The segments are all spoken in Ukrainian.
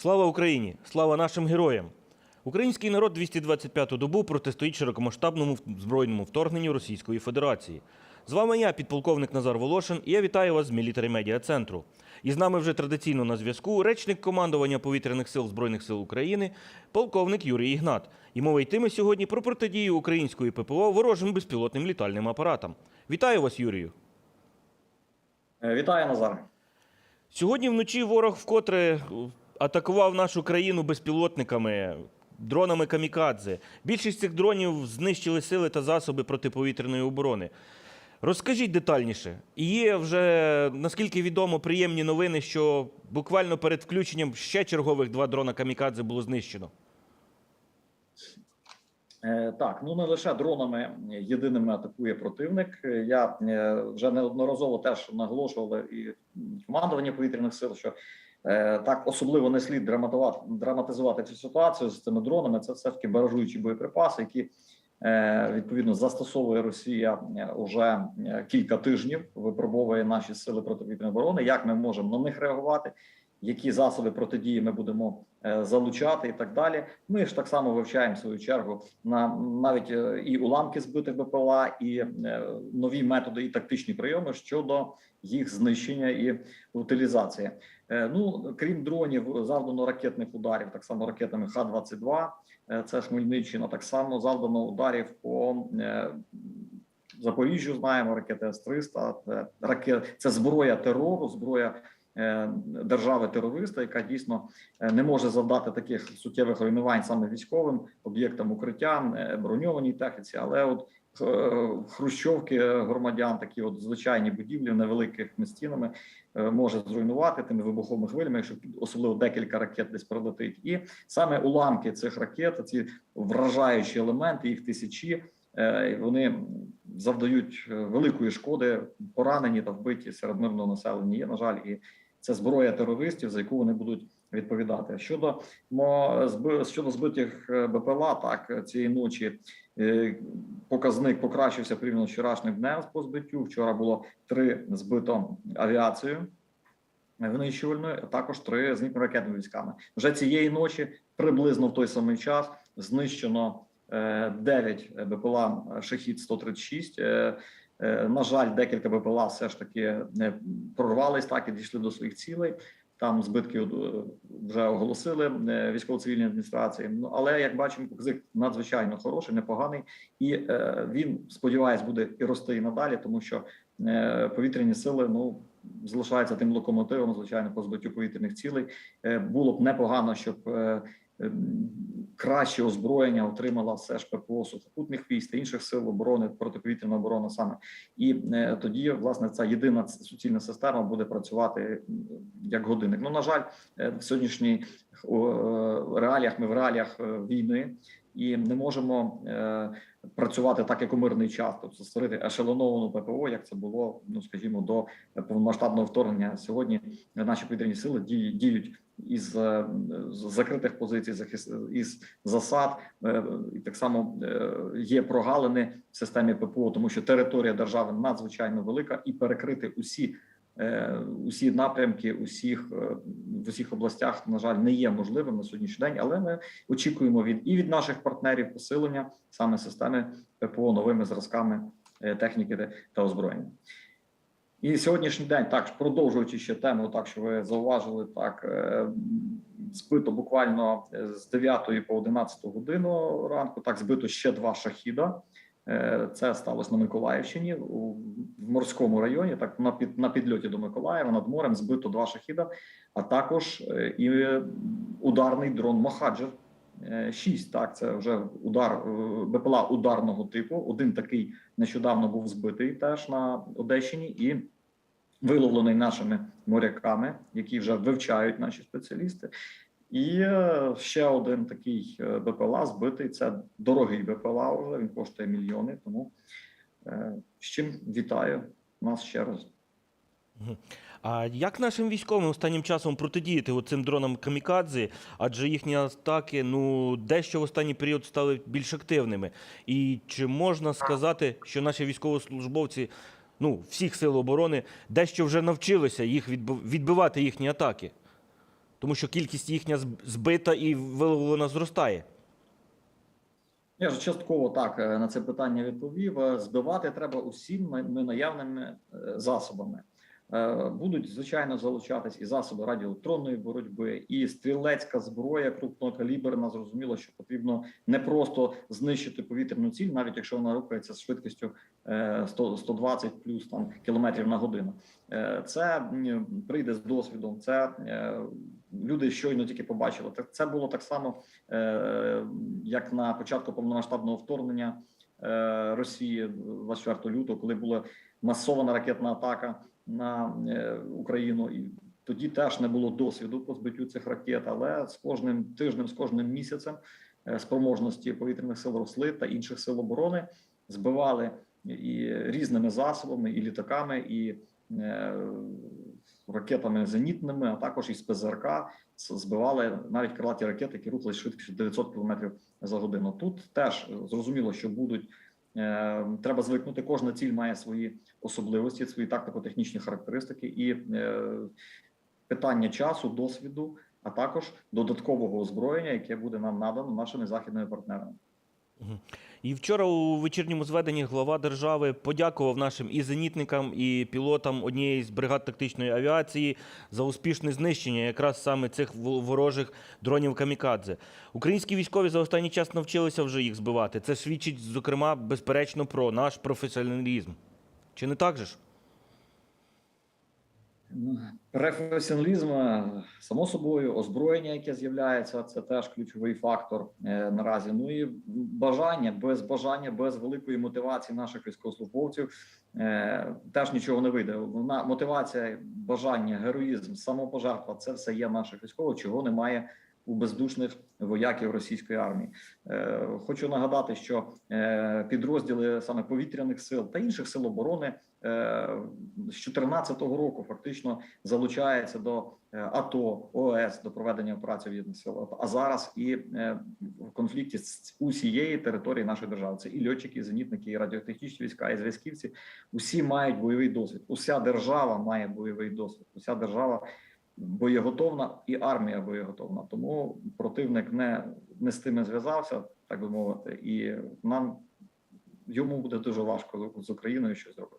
Слава Україні! Слава нашим героям! Український народ 225-ту добу протистоїть широкомасштабному збройному вторгненню Російської Федерації. З вами я, підполковник Назар Волошин, і я вітаю вас з Мілітарі Медіа Центру. І з нами вже традиційно на зв'язку речник командування повітряних сил Збройних сил України, полковник Юрій Ігнат. І мова йтиме сьогодні про протидію української ППО ворожим безпілотним літальним апаратам. Вітаю вас, Юрію! Е, Вітаю, Назар. Сьогодні вночі ворог вкотре атакував нашу країну безпілотниками, дронами камікадзе. Більшість цих дронів знищили сили та засоби протиповітряної оборони. Розкажіть детальніше. Є вже, наскільки відомо, приємні новини, що буквально перед включенням ще чергових два дрона камікадзе було знищено. Е, Так, ну не лише дронами єдиними атакує противник. Е, Я е, вже неодноразово теж наголошував і командування повітряних сил, що так особливо не слід драматувати драматизувати цю ситуацію з цими дронами. Це все таки баражуючі боєприпаси, які е, відповідно застосовує Росія е, уже е, кілька тижнів. Випробовує наші сили протиповітряної оборони. Як ми можемо на них реагувати? Які засоби протидії ми будемо е, залучати і так далі. Ми ж так само вивчаємо в свою чергу на навіть е, і уламки збитих БПЛА, і е, нові методи і тактичні прийоми щодо їх знищення і утилізації. Ну крім дронів, завдано ракетних ударів, так само ракетами Х-22, е, це Хмельниччина. Так само завдано ударів по Запоріжжю. Знаємо ракети С-300, це ракет, це зброя терору, зброя держави-терориста, яка дійсно е, не може завдати таких суттєвих руйнувань саме військовим об'єктам укриття, е, броньованій техніці, але от е, хрущовки громадян, такі от звичайні будівлі невеликими стінами е, може зруйнувати тими вибуховими хвилями, якщо особливо декілька ракет десь пролетить. І саме уламки цих ракет, ці вражаючі елементи, їх тисячі, е, вони завдають е, великої шкоди, поранені та вбиті серед мирного населення. Є на жаль, і це зброя терористів, за яку вони будуть відповідати. Щодо мо щодо збитих е, БПЛА, так цієї ночі е, показник покращився порівняно з вчорашнім днем по збиттю. Вчора було три збито авіацією винищувальною, а також три зенітно-ракетними військами. Вже цієї ночі, приблизно в той самий час, знищено е, 9 БПЛА Шахід 136 Е, е, На жаль, декілька БПЛА все ж таки не прорвались так і дійшли до своїх цілей. Там збитки е, вже оголосили е, військово-цивільні адміністрації. Ну але як бачимо, показник надзвичайно хороший, непоганий, і е, він сподіваюсь буде і рости і надалі, тому що е, повітряні сили ну залишаються тим локомотивом, звичайно, по збиттю повітряних цілей. Е, було б непогано, щоб е, е, краще озброєння отримала все ж ППО сухопутних військ та інших сил оборони, протиповітряна оборона саме. І е, тоді, власне, ця єдина суцільна система буде працювати як годинник. Ну, на жаль, е, в сьогоднішній е, реаліях ми в реаліях війни. І не можемо е, працювати так, як у мирний час, тобто створити ешелоновану ППО, як це було, ну скажімо, до повномасштабного вторгнення. Сьогодні наші повітряні сили діють, із е, закритих позицій, захист із засад, е, і так само є прогалини в системі ППО, тому що територія держави надзвичайно велика, і перекрити усі. Е, Усі напрямки, усіх е, в усіх областях, на жаль, не є можливим на сьогоднішній день, але ми очікуємо від і від наших партнерів посилення саме системи ППО новими зразками е, техніки та озброєння. І сьогоднішній день, так продовжуючи ще тему, так що ви зауважили, так збито буквально з 9 по 11 годину ранку. Так збито ще два шахіда. Е, Це сталося на Миколаївщині в морському районі. Так на під на підльоті до Миколаєва над морем збито два шахіда, а також е, і ударний дрон Мохаджер. 6, так це вже удар е, БПЛА ударного типу. Один такий нещодавно був збитий теж на Одещині і виловлений нашими моряками, які вже вивчають наші спеціалісти. І е, ще один такий е, БПЛА збитий. Це дорогий БПЛА. Вже він коштує мільйони. Тому е, з чим вітаю нас ще раз. А як нашим військовим останнім часом протидіяти цим дронам камікадзе? Адже їхні атаки ну дещо в останній період стали більш активними. І чи можна сказати, що наші військовослужбовці, ну всіх сил оборони, дещо вже навчилися їх відбивати їхні атаки? Тому що кількість їхня збита і виловлена зростає. Я ж частково так е, на це питання відповів. Е, Збивати треба усіми наявними е, засобами. Е, Будуть звичайно залучатись і засоби радіоелектронної боротьби, і стрілецька зброя крупнокаліберна. Зрозуміло, що потрібно не просто знищити повітряну ціль, навіть якщо вона рухається з швидкістю е, 100, 120 плюс там кілометрів на годину. Е, Це прийде з досвідом. Це е, люди щойно тільки побачили. Так це було так само, е, як на початку повномасштабного вторгнення е, Росії 24 лютого, коли була масована ракетна атака на е, Україну, і тоді теж не було досвіду по збиттю цих ракет. Але з кожним тижнем, з кожним місяцем е, спроможності повітряних сил росли та інших сил оборони збивали і різними засобами, і літаками, і е, ракетами зенітними, а також із ПЗРК збивали навіть крилаті ракети, які рухались швидкістю 900 км за годину. Тут теж зрозуміло, що будуть треба звикнути. Кожна ціль має свої особливості, свої тактико-технічні характеристики і е, питання часу, досвіду, а також додаткового озброєння, яке буде нам надано нашими західними партнерами. І вчора у вечірньому зведенні глава держави подякував нашим і зенітникам, і пілотам однієї з бригад тактичної авіації за успішне знищення якраз саме цих ворожих дронів камікадзе. Українські військові за останній час навчилися вже їх збивати. Це свідчить, зокрема, безперечно, про наш професіоналізм. Чи не так же ж? Професіоналізм, е, само собою, озброєння, яке з'являється, це теж ключовий фактор е, наразі. Ну і бажання без бажання, без великої мотивації наших військовослужбовців е, теж нічого не вийде. Вона мотивація, бажання, героїзм, самопожертва це все є в наших військових, чого немає у бездушних вояків російської армії. Е, Хочу нагадати, що е, підрозділи саме повітряних сил та інших сил оборони з 2014 року фактично залучається до е, АТО, ОС до проведення операцій воєнних сил. А зараз і е, в конфлікті з усієї території нашої держави. Це і льотчики, і зенітники, і радіотехнічні війська, і зв'язківці. Усі мають бойовий досвід. Уся держава має бойовий досвід. Уся держава боєготовна і армія боєготовна. Тому противник не, не з тими зв'язався, так би мовити, і нам йому буде дуже важко з Україною щось зробити.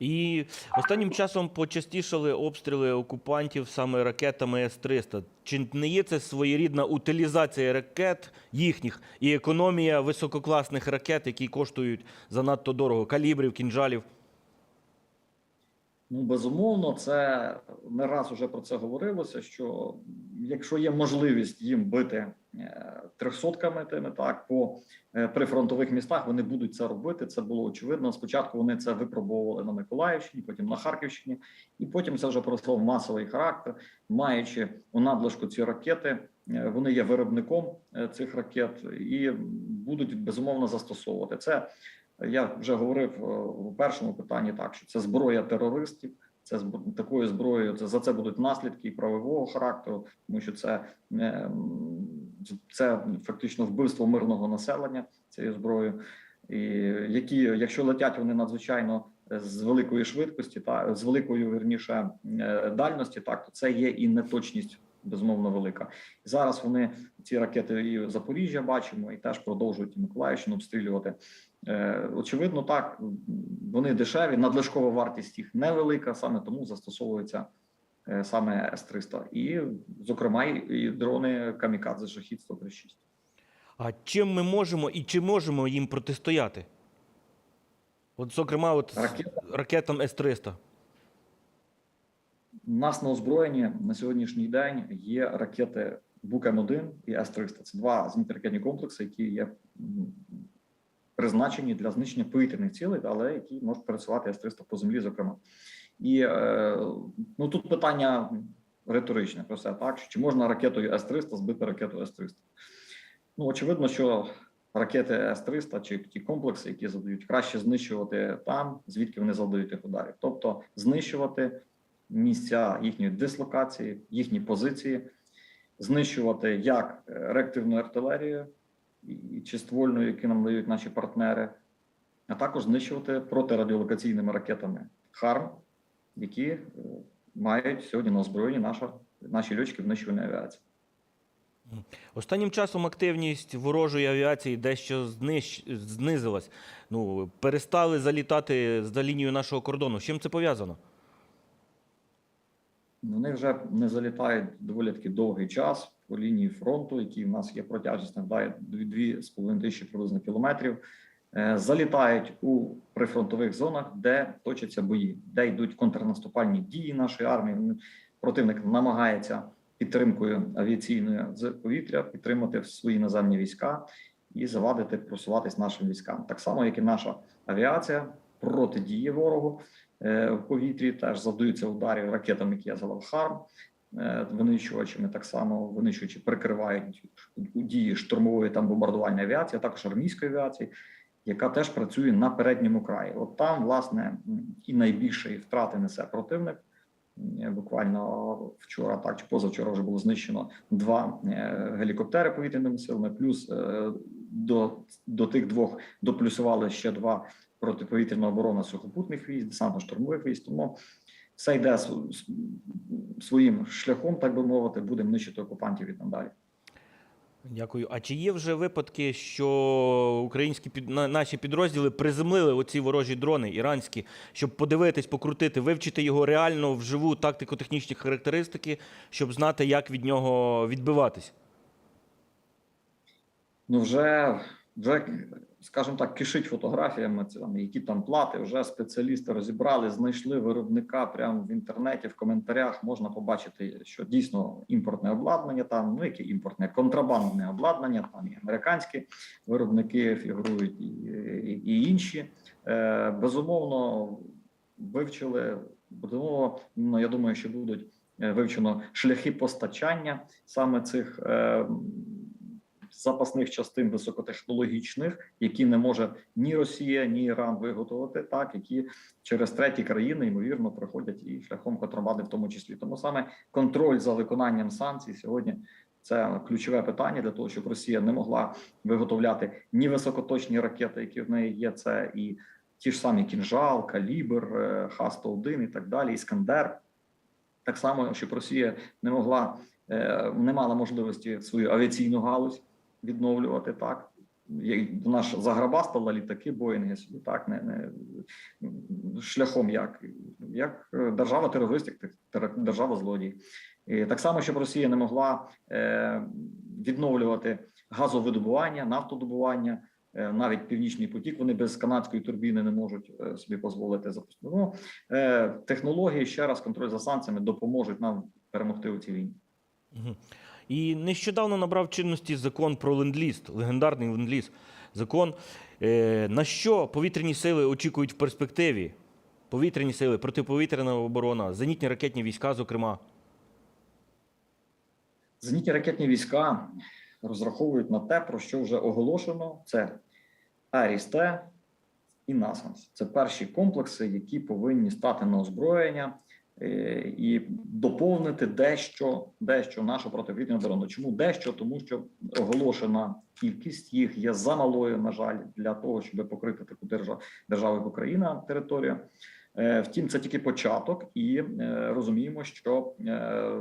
І останнім часом почастішали обстріли окупантів саме ракетами С-300. Чи не є це своєрідна утилізація ракет їхніх і економія висококласних ракет, які коштують занадто дорого, калібрів, кінжалів? Ну, безумовно, це не раз уже про це говорилося. Що якщо є можливість їм бити е, трьохсотками, тими так по е, прифронтових містах, вони будуть це робити. Це було очевидно. Спочатку вони це випробовували на Миколаївщині, потім на Харківщині, і потім це вже перейшло в масовий характер, маючи у надлишку ці ракети. е, Вони є виробником цих ракет і будуть безумовно застосовувати це. Я вже говорив е, у першому питанні так, що це зброя терористів. Це такою зброєю. Це за це будуть наслідки і правового характеру, тому що це, е, це фактично вбивство мирного населення цією зброєю, і які, якщо летять вони надзвичайно е, з великої швидкості, та з великою вірніше е, дальності, так то це є і неточність. Безумовно, велика зараз. Вони ці ракети і Запоріжжя бачимо, і теж продовжують і Миколаївщину обстрілювати. Е, Очевидно, так вони дешеві, надлишкова вартість їх невелика, саме тому застосовується е, саме С-300. І, зокрема, і дрони Камікадзе Шахід 136. А чим ми можемо і чи можемо їм протистояти? От, зокрема, от Ракета ракетам С-300. У нас на озброєнні на сьогоднішній день є ракети Бук-М1 і С-300. Це два зенітно-ракетні комплекси, які є призначені для знищення повітряних цілей, але які можуть працювати С-300 по землі, зокрема. І е, ну тут питання риторичне про все так: чи можна ракетою С-300 збити ракету С-300? Ну очевидно, що ракети С-300 чи ті комплекси, які задають, краще знищувати там, звідки вони завдають тих ударів, тобто знищувати місця їхньої дислокації, їхні позиції, знищувати як е, реактивну артилерію чи ствольну, які нам дають наші партнери, а також знищувати протирадіолокаційними ракетами ХАРМ, які е, мають сьогодні на озброєнні наші льотчики винищувальної авіації. Останнім часом активність ворожої авіації дещо знищ... знизилась. Ну, перестали залітати за лінію нашого кордону. З чим це пов'язано? Вони вже не залітають доволі таки довгий час по лінії фронту, який в нас є протяжність нагадаю, 2,5 тисячі приблизно кілометрів. Е, Залітають у прифронтових зонах, де точаться бої, де йдуть контрнаступальні дії нашої армії. Противник намагається підтримкою авіаційною з повітря підтримати свої наземні війська і завадити просуватись нашим військам. Так само, як і наша авіація протидіє ворогу в повітрі, теж завдаються ударів ракетами, які я звав ХАРМ, е, винищувачами так само винищувачі прикривають у дії штурмової там бомбардувальної авіації, а також армійської авіації, яка теж працює на передньому краї. От там, власне, і найбільші втрати несе противник. Е, Буквально вчора, так чи позавчора вже було знищено два е, гелікоптери повітряними силами. Плюс е, до, до тих двох доплюсували ще два протиповітряна оборона сухопутних військ, десантно-штурмових військ. Тому все йде своїм шляхом, так би мовити, будемо нищити окупантів і надалі. Дякую. А чи є вже випадки, що українські під... наші підрозділи приземлили оці ворожі дрони іранські, щоб подивитись, покрутити, вивчити його реально вживу тактико-технічні характеристики, щоб знати, як від нього відбиватись? Ну вже, вже скажімо так, кишить фотографіями цими, які там плати. Вже спеціалісти розібрали, знайшли виробника прямо в інтернеті. В коментарях можна побачити, що дійсно імпортне обладнання там, ну яке імпортне, контрабандне обладнання. Там і американські виробники фігурують, і, і, і інші. Е, безумовно, вивчили. Безумовно, ну, я думаю, що будуть е, вивчено шляхи постачання саме цих. Е, запасних частин високотехнологічних, які не може ні Росія, ні Іран виготовити, так які через треті країни ймовірно проходять і шляхом контрабанди, в тому числі. Тому саме контроль за виконанням санкцій сьогодні. Це ключове питання для того, щоб Росія не могла виготовляти ні високоточні ракети, які в неї є. Це і ті ж самі кінжал, калібр, е, Х-101 і так далі, іскандер. Так само, щоб Росія не могла, е, не мала можливості свою авіаційну галузь відновлювати так. Є- Наш заграбастала літаки, Боїнги собі так не, не шляхом як, як держава терорист, як держава злодій. І так само, щоб Росія не могла е, відновлювати газовидобування, нафтодобування, е, навіть північний потік. Вони без канадської турбіни не можуть е, собі дозволити запустити. Ну, е, технології ще раз контроль за санкціями допоможуть нам перемогти у цій війні. І нещодавно набрав чинності закон про ленд-ліз, легендарний ленд-ліз. Закон, е, на що повітряні сили очікують в перспективі? Повітряні сили, протиповітряна оборона, зенітні ракетні війська, зокрема. Зенітні ракетні війська розраховують на те, про що вже оголошено: це Аріс-Т і Насамс. Це перші комплекси, які повинні стати на озброєння і доповнити дещо, дещо нашу протиповітряну оборону. Чому дещо? Тому що оголошена кількість їх є замалою, на жаль, для того, щоб покрити таку державу, державу Україна територію. Е, Втім, це тільки початок, і е, розуміємо, що е,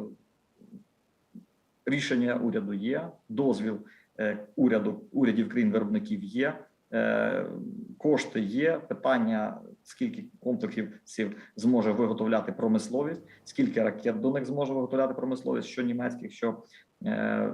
рішення уряду є, дозвіл е, уряду урядів країн-виробників є, е, кошти є. Питання скільки комплексів зможе виготовляти промисловість, скільки ракет до них зможе виготовляти промисловість, що німецьких, що е, е,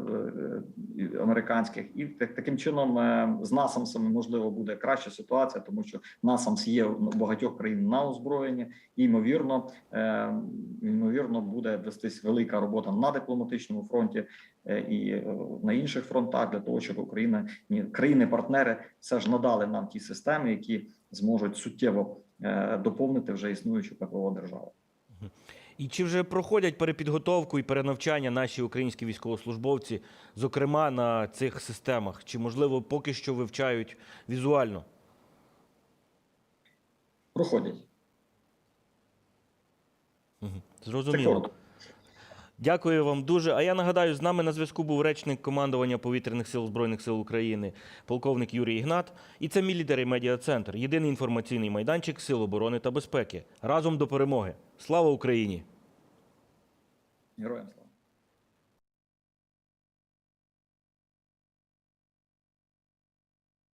американських, і так- таким чином е, з насамсами можливо буде краща ситуація, тому що насамс є у багатьох країн на озброєнні, і ймовірно, е, ймовірно, буде вестись велика робота на дипломатичному фронті е, і е, на інших фронтах для того, щоб Україна ні, країни-партнери все ж надали нам ті системи, які зможуть суттєво доповнити вже існуючу ППО державу. І чи вже проходять перепідготовку і перенавчання наші українські військовослужбовці, зокрема на цих системах? Чи можливо поки що вивчають візуально? Проходять Зрозуміло. Дякую вам дуже. А я нагадаю, з нами на зв'язку був речник командування повітряних сил Збройних сил України, полковник Юрій Ігнат. І це мій лідер і медіа центр, єдиний інформаційний майданчик Сил оборони та безпеки. Разом до перемоги. Слава Україні! Героям слава.